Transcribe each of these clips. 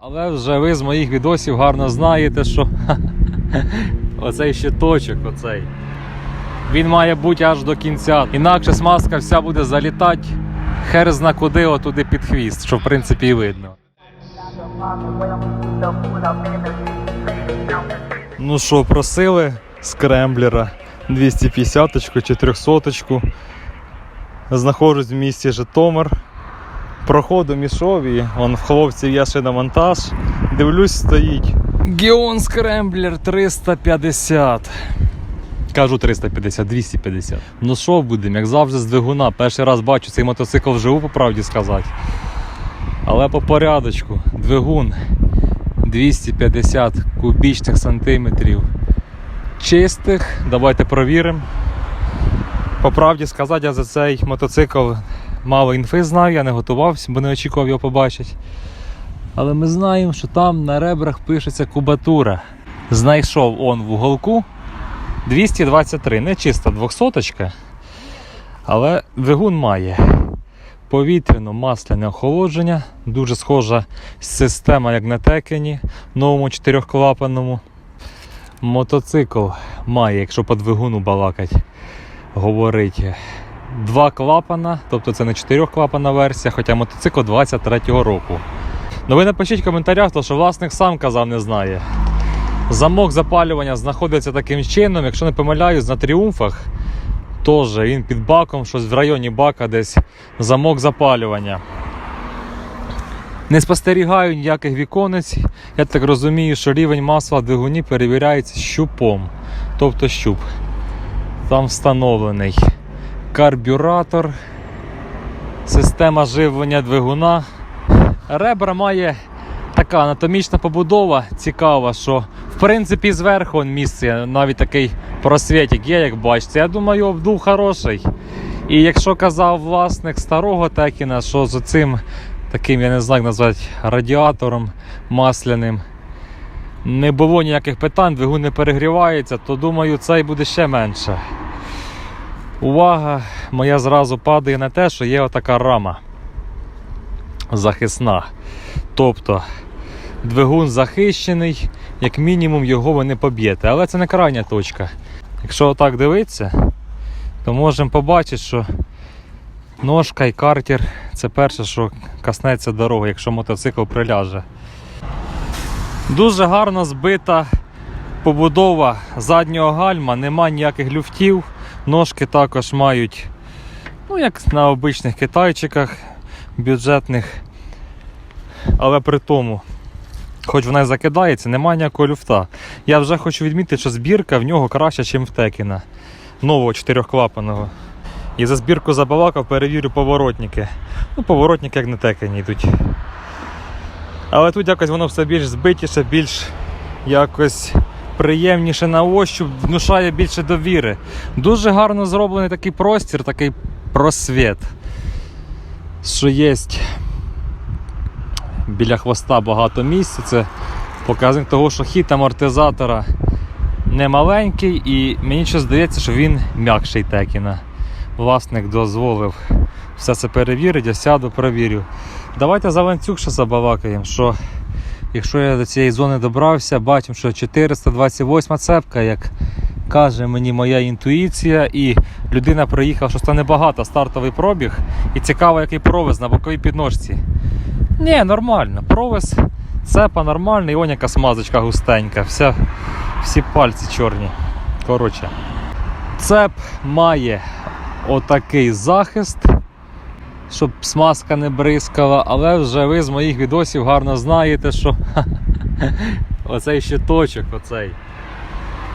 Але вже ви з моїх відосів гарно знаєте, що оцей щиточок, оцей. Він має бути аж до кінця. Інакше смазка вся буде залітати хер зна куди, отуди під хвіст, що в принципі і видно. Ну що, просили скремблера 250-ку, 400-ку. Знаходжусь в місті Житомир. Проходом ішов і вон в хлопців є ще на монтаж. Дивлюсь, стоїть. Геон Скремблер 350. Кажу 350, 250. Ну що будемо, як завжди з двигуна. Перший раз бачу цей мотоцикл вживу, по правді сказати. Але по порядочку. Двигун 250 кубічних сантиметрів чистих. Давайте провіримо. По правді сказати, я за цей мотоцикл мало інфи знаю, я не готувався, бо не очікував його побачити. Але ми знаємо, що там на ребрах пишеться кубатура. Знайшов он в уголку 223, не чиста 200 але двигун має повітряно-масляне охолодження, дуже схожа система, як на текені, новому чотирьохклапанному. Мотоцикл має, якщо по двигуну балакать, говорить два клапана, тобто це не чотирьохклапана версія, хоча мотоцикл 23-го року. Ну ви напишіть в коментарях, то що власник сам казав, не знає. Замок запалювання знаходиться таким чином, якщо не помиляюсь, на тріумфах теж він під баком, щось в районі бака десь замок запалювання. Не спостерігаю ніяких віконець. Я так розумію, що рівень масла в двигуні перевіряється щупом. Тобто щуп. Там встановлений карбюратор, система живлення двигуна. Ребра має така анатомічна побудова цікава, що в принципі зверху місце, навіть такий просвітик є, як бачите. Я думаю, обдув хороший. І якщо казав власник старого Текіна, що з цим таким, я не знаю, як назвати, радіатором масляним, не було ніяких питань, двигун не перегрівається, то думаю, цей буде ще менше. Увага моя зразу падає на те, що є отака рама захисна. Тобто двигун захищений, як мінімум його ви не поб'єте. Але це не крайня точка. Якщо отак дивитися, то можемо побачити, що ножка і картер це перше, що коснеться дороги, якщо мотоцикл приляже. Дуже гарно збита побудова заднього гальма, нема ніяких люфтів. Ножки також мають, ну як на обичних китайчиках бюджетних. Але при тому, хоч вона і закидається, немає ніякого люфта. Я вже хочу відмітити, що збірка в нього краща, ніж в Текіна. Нового чотирьохклапаного. І за збірку забалакав, перевірю поворотники. Ну, поворотники як на Текені йдуть. Але тут якось воно все більш збитіше, більш якось приємніше на ощуп, внушає більше довіри. Дуже гарно зроблений такий простір, такий просвіт. Що є біля хвоста багато місця. Це показник того, що хід амортизатора не маленький, і мені ще здається, що він м'якший Текіна. Власник дозволив все це перевірити, я сяду, перевірю. Давайте за ланцюг ще забалакаємо, що якщо я до цієї зони добрався, бачимо, що 428 цепка, як каже мені моя інтуїція, і людина приїхала, що це небагато стартовий пробіг. І цікаво, який провез на боковій підножці. Ні, нормально. Провес, цепа нормальний, он яка смазочка густенька, вся, всі пальці чорні. Коротше, цеп має отакий захист, щоб смазка не бризкала, але вже ви з моїх відосів гарно знаєте, що оцей щиточок, оцей,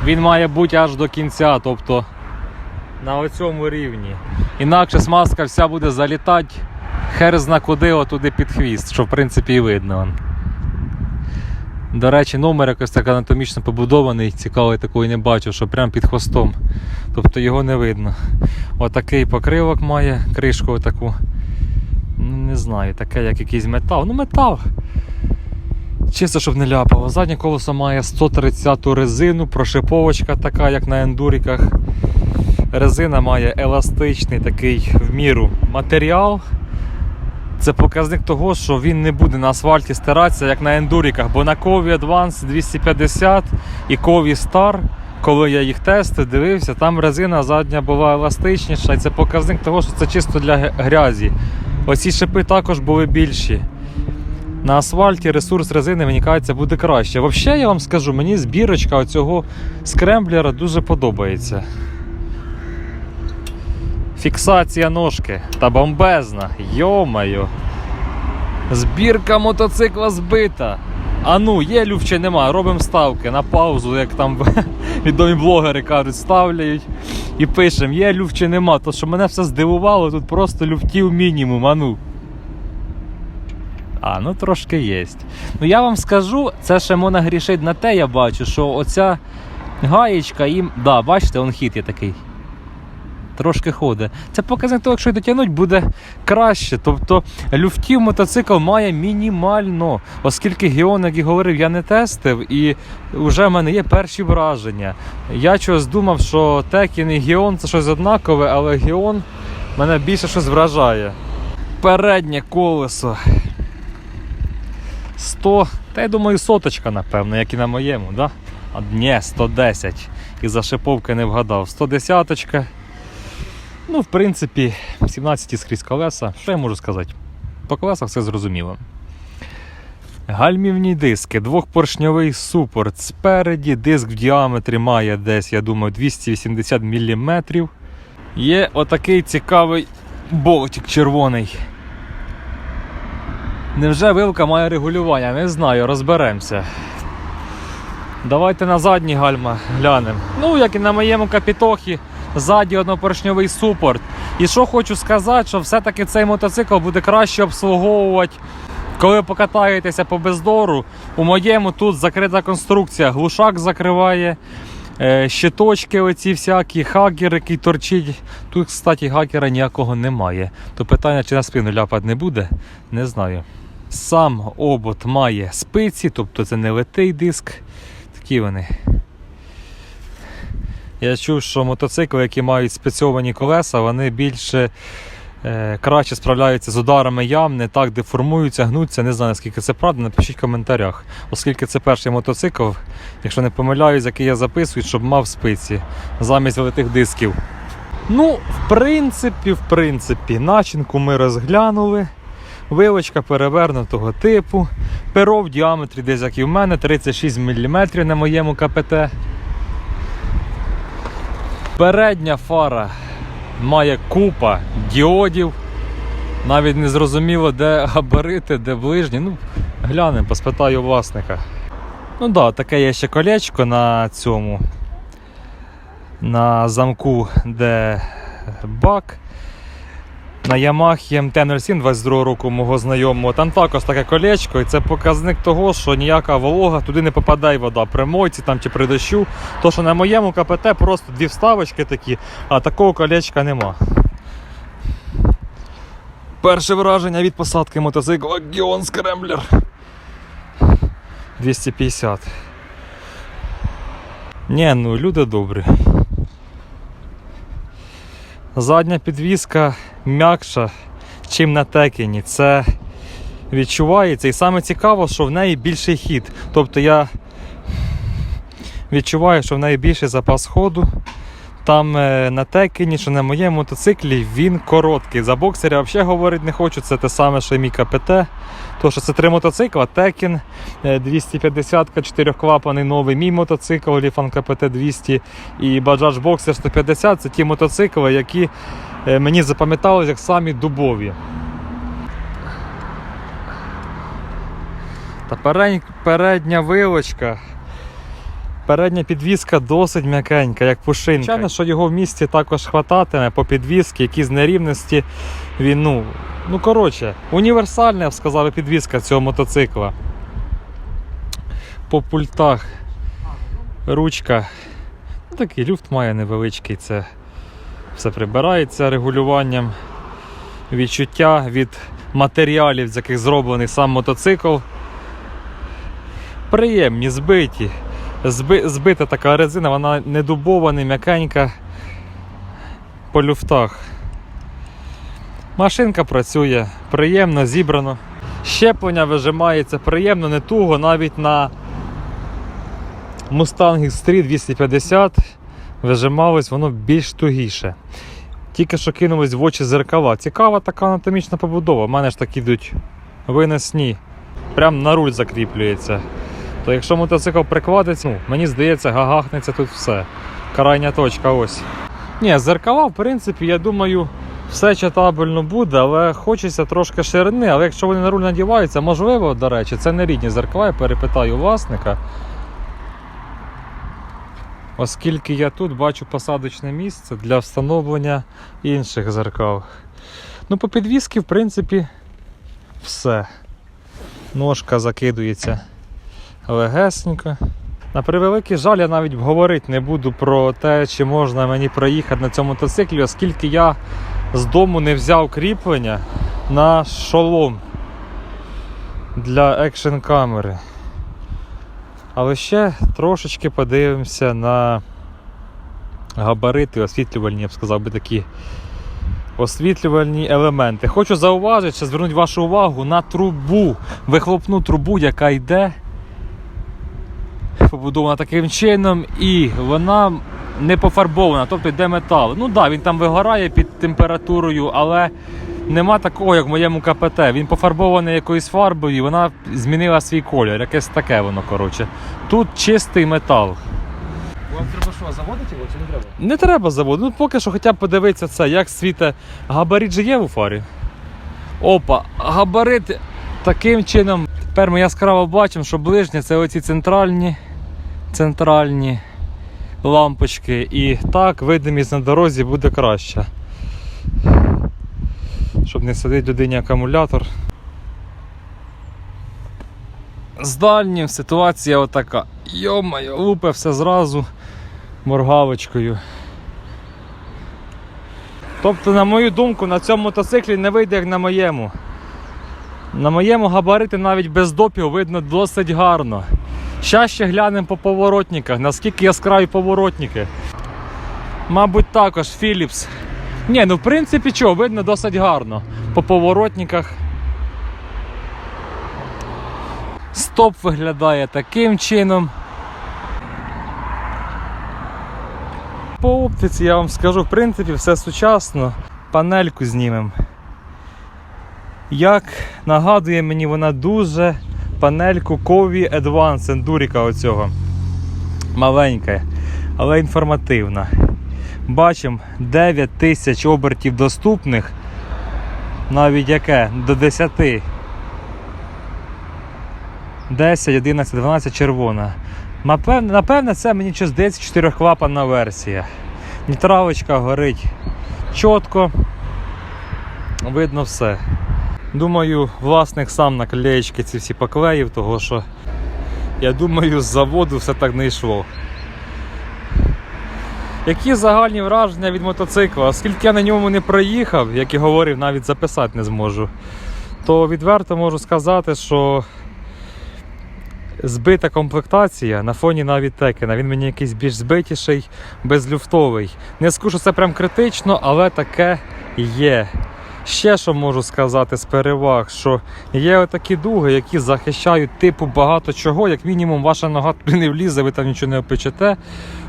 він має бути аж до кінця, тобто на оцьому рівні. Інакше смазка вся буде залітати хер зна куди, отуди під хвіст, що в принципі і видно. До речі, номер якось так анатомічно побудований, цікавий такий не бачу, що прямо під хвостом. Тобто його не видно. Отакий покривок має, кришку отаку. Ну, не знаю, таке як якийсь метал. Ну, метал. Чисто, щоб не ляпало. Заднє колесо має 130 резину, прошиповочка така, як на ендуріках. Резина має еластичний такий в міру матеріал. Це показник того, що він не буде на асфальті стиратися, як на ендуріках, бо на Кові Advance 250 і Кові Star, коли я їх тестив, дивився, там резина задня була еластичніша, і це показник того, що це чисто для грязі. Оці шипи також були більші. На асфальті ресурс резини, мені кажеться, буде краще. Взагалі, я вам скажу, мені збірочка оцього скремблера дуже подобається. Фіксація ножки та бомбезна. Йо-моє. Збірка мотоцикла збита. А ну, є люфт чи нема, робимо ставки на паузу, як там відомі блогери кажуть, ставляють і пишемо, є люфт чи нема. То що мене все здивувало, тут просто люфтів мінімум, а ну. А, ну трошки є. Ну я вам скажу, це ще можна грішить на те, я бачу, що оця гаєчка їм. Да, бачите, он хід є такий. Трошки ходить. Це показник того, якщо дотягнуть, буде краще. Тобто люфтів мотоцикл має мінімально, оскільки Геон, як і говорив, я не тестив, і вже в мене є перші враження. Я чогось думав, що Текін і Геон це щось однакове, але Геон мене більше щось вражає. Переднє колесо 100, та я думаю, соточка, напевно, як і на моєму, да? А ні, 110. І за шиповки не вгадав. 110. Ну, в принципі, 17 скрізь колеса. Що я можу сказати? По колесах все зрозуміло. Гальмівні диски, двохпоршньовий супорт. Спереді диск в діаметрі має десь, я думаю, 280 мм. Є отакий цікавий болтик червоний. Невже вилка має регулювання? Не знаю, розберемося. Давайте на задні гальма глянемо. Ну, як і на моєму капітохі, ззаді однопоршньовий супорт. І що хочу сказати, що все-таки цей мотоцикл буде краще обслуговувати. Коли ви покатаєтеся по бездору, у моєму тут закрита конструкція, глушак закриває, е, щиточки оці всякі, хакер, який торчить. Тут, кстати, хакера ніякого немає. То питання, чи на спину ляпати не буде, не знаю. Сам обод має спиці, тобто це не литий диск. Такі вони. Я чув, що мотоцикли, які мають спецьовані колеса, вони більше е, краще справляються з ударами ям, не так деформуються, гнуться. Не знаю, наскільки це правда, напишіть в коментарях. Оскільки це перший мотоцикл, якщо не помиляюсь, який я записую, щоб мав спиці замість великих дисків. Ну, в принципі, в принципі, начинку ми розглянули. Вилочка перевернутого типу. Перо в діаметрі, десь як і в мене, 36 мм на моєму КПТ. Передня фара має купа діодів. Навіть не зрозуміло, де габарити, де ближні. Ну, глянемо, поспитаю власника. Ну так, да, таке є ще колечко на цьому. На замку, де бак. На Yamaha MT-07 22 року мого знайомого. Там також таке колечко, і це показник того, що ніяка волога туди не попадає вода при мойці там, чи при дощу. То, що на моєму КПТ просто дві вставочки такі, а такого колечка нема. Перше враження від посадки мотоцикла Gion Scrambler 250. Ні, ну люди добрі. Задня підвіска м'якша, чим на текені. Це відчувається. І саме цікаво, що в неї більший хід. Тобто я відчуваю, що в неї більший запас ходу. Там е, на текені, що на моєму мотоциклі він короткий. За боксера взагалі говорити не хочу, це те саме, що і мій КПТ. То, що це три мотоцикла, Текен 250 4-клапаний новий мій мотоцикл, Ліфан КПТ 200 і Bajaj Boxer 150 це ті мотоцикли, які е, мені запам'яталися як самі дубові. Та передня вилочка. Передня підвіска досить м'якенька, як пушинка. Звичайно, що його в місті також хвататиме по підвісці, якісь нерівності. Він, ну, ну коротше, універсальна, я б сказав, підвіска цього мотоцикла. По пультах ручка. Ну, такий люфт має невеличкий, це все прибирається регулюванням. Відчуття від матеріалів, з яких зроблений сам мотоцикл. Приємні, збиті. Зби, збита така резина, вона не дубова, не м'якенька по люфтах. Машинка працює приємно, зібрано. Щеплення вижимається приємно, не туго, навіть на Mustang X3 250 вижималось воно більш тугіше. Тільки що кинулись в очі зеркала. Цікава така анатомічна побудова. У мене ж так ідуть винесні. Прям на руль закріплюється. То якщо мотоцикл прикладеться, ну, мені здається, гагахнеться тут все. Крайня точка ось. Ні, зеркала, в принципі, я думаю, все читабельно буде, але хочеться трошки ширини. Але якщо вони на руль надіваються, можливо, до речі, це не рідні зеркала, я перепитаю власника. Оскільки я тут бачу посадочне місце для встановлення інших зеркал. Ну, по підвісці, в принципі, все. Ножка закидується легесенько. На превеликий жаль, я навіть говорити не буду про те, чи можна мені проїхати на цьому мотоциклі, оскільки я з дому не взяв кріплення на шолом для екшн камери. Але ще трошечки подивимося на габарити освітлювальні, я б сказав би такі освітлювальні елементи. Хочу зауважити, звернути вашу увагу на трубу, вихлопну трубу, яка йде побудована таким чином, і вона не пофарбована, тобто йде метал. Ну так, да, він там вигорає під температурою, але нема такого, як в моєму КПТ. Він пофарбований якоюсь фарбою, і вона змінила свій колір. Якесь таке воно, коротше. Тут чистий метал. Вам треба що, заводити його чи не треба? Не треба заводу. Ну поки що хоча б подивитися це, як світе. Габарит же є у фарі. Опа, габарит таким чином. Тепер ми яскраво бачимо, що ближні це оці центральні, центральні лампочки. І так видимість на дорозі буде краща. Щоб не садити людині акумулятор. З дальнім ситуація отака. Йомайо, лупе все зразу моргавочкою. Тобто, на мою думку, на цьому мотоциклі не вийде як на моєму. На моєму габарити навіть без допів видно досить гарно. Щас ще глянемо по поворотниках, наскільки яскраві поворотники. Мабуть, також Philips. Ні, ну в принципі що, видно досить гарно. По поворотниках. Стоп виглядає таким чином. По оптиці я вам скажу, в принципі, все сучасно. Панельку знімемо. Як нагадує мені вона дуже панельку Кові Advance Endurica оцього. Маленька, але інформативна. Бачимо 9 тисяч обертів доступних. Навіть яке? До 10. 10, 11, 12 червона. Напевне, напевне, це мені щось здається чотирьохклапанна версія. Нітравочка горить чітко. Видно все. Думаю, власник сам наклеєчки ці всі поклеїв, того що я думаю, з заводу все так не йшло. Які загальні враження від мотоцикла? Оскільки я на ньому не проїхав, як і говорив, навіть записати не зможу, то відверто можу сказати, що збита комплектація на фоні навіть Текена. Він мені якийсь більш збитіший, безлюфтовий. Не скажу, що це прям критично, але таке є. Ще що можу сказати з переваг, що є отакі дуги, які захищають типу багато чого, як мінімум ваша нога не влізе, ви там нічого не опечете.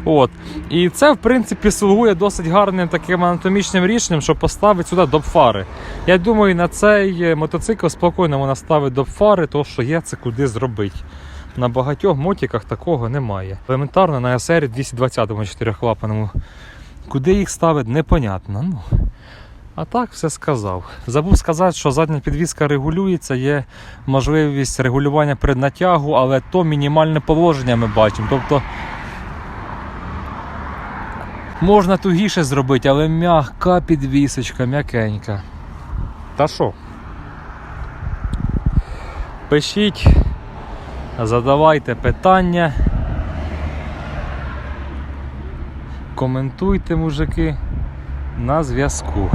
От. І це, в принципі, слугує досить гарним таким анатомічним рішенням, що поставити сюди допфари. Я думаю, на цей е, мотоцикл спокійно можна ставити допфари, тому що є це куди зробити. На багатьох мотиках такого немає. Елементарно на SR 220 чотирьохклапаному. Куди їх ставити, непонятно. Ну. А так все сказав. Забув сказати, що задня підвіска регулюється, є можливість регулювання преднатягу, але то мінімальне положення ми бачимо. Тобто можна тугіше зробити, але м'яка підвісочка, м'якенька. Та що? Пишіть, задавайте питання. Коментуйте, мужики, на зв'язку.